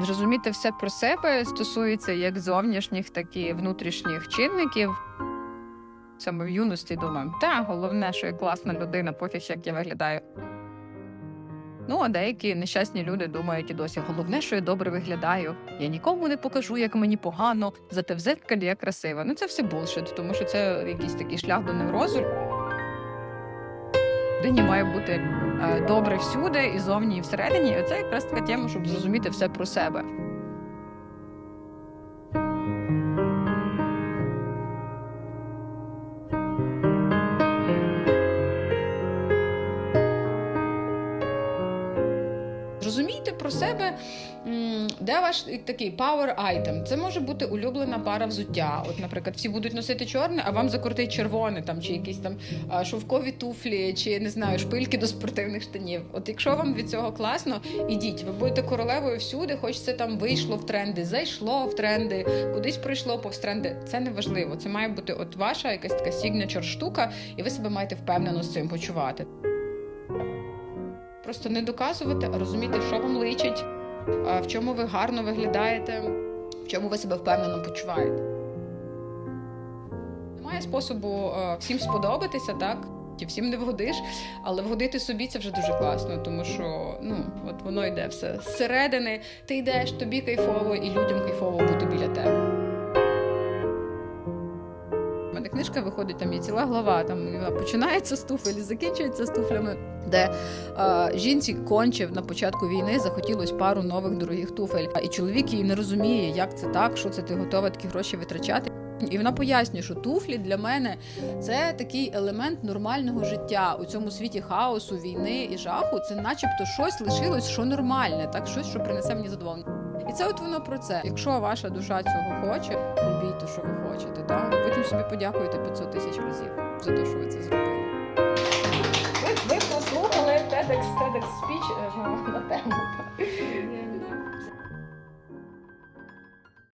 Зрозуміти все про себе стосується як зовнішніх, так і внутрішніх чинників. Саме в юності думаємо, та головне, що я класна людина, пофіг, як я виглядаю. Ну, а деякі нещасні люди думають і досі, головне, що я добре виглядаю. Я нікому не покажу, як мені погано, зате в зеркалі я красива. Ну це все булшит, тому що це якийсь такий шлях до неврозу. Людині має бути е, добре всюди, і зовні, і всередині. І це якраз така тема, щоб зрозуміти все про себе. Зрозумійте про себе, де ваш такий power item. Це може бути улюблена пара взуття. От, наприклад, всі будуть носити чорне, а вам закрутить червоне, там чи якісь там шовкові туфлі, чи не знаю, шпильки до спортивних штанів. От якщо вам від цього класно, ідіть. Ви будете королевою всюди, хоч це там вийшло в тренди, зайшло в тренди, кудись пройшло повз тренди. Це не важливо. Це має бути от ваша якась така signature штука, і ви себе маєте впевнено з цим почувати. Просто не доказувати, а розуміти, що вам личить, в чому ви гарно виглядаєте, в чому ви себе впевнено почуваєте. Немає способу е, всім сподобатися, так? І всім не вгодиш, але вгодити собі це вже дуже класно, тому що ну от воно йде все зсередини. Ти йдеш, тобі кайфово, і людям кайфово бути біля тебе. Мене книжка виходить, там є ціла глава. Там починається з туфель, закінчується з туфлями, де е, жінці конче на початку війни захотілось пару нових дорогих туфель. І чоловік її не розуміє, як це так, що це ти готова такі гроші витрачати. І вона пояснює, що туфлі для мене це такий елемент нормального життя у цьому світі хаосу, війни і жаху. Це, начебто, щось лишилось, що нормальне, так щось, що принесе мені задоволення. І це от воно про це. Якщо ваша душа цього хоче, робіть те, що ви хочете. Так? Собі подякуєте 500 тисяч разів за те, що ви це зробили. Ви, ви послухали TEDx, TEDx speech е, на тему.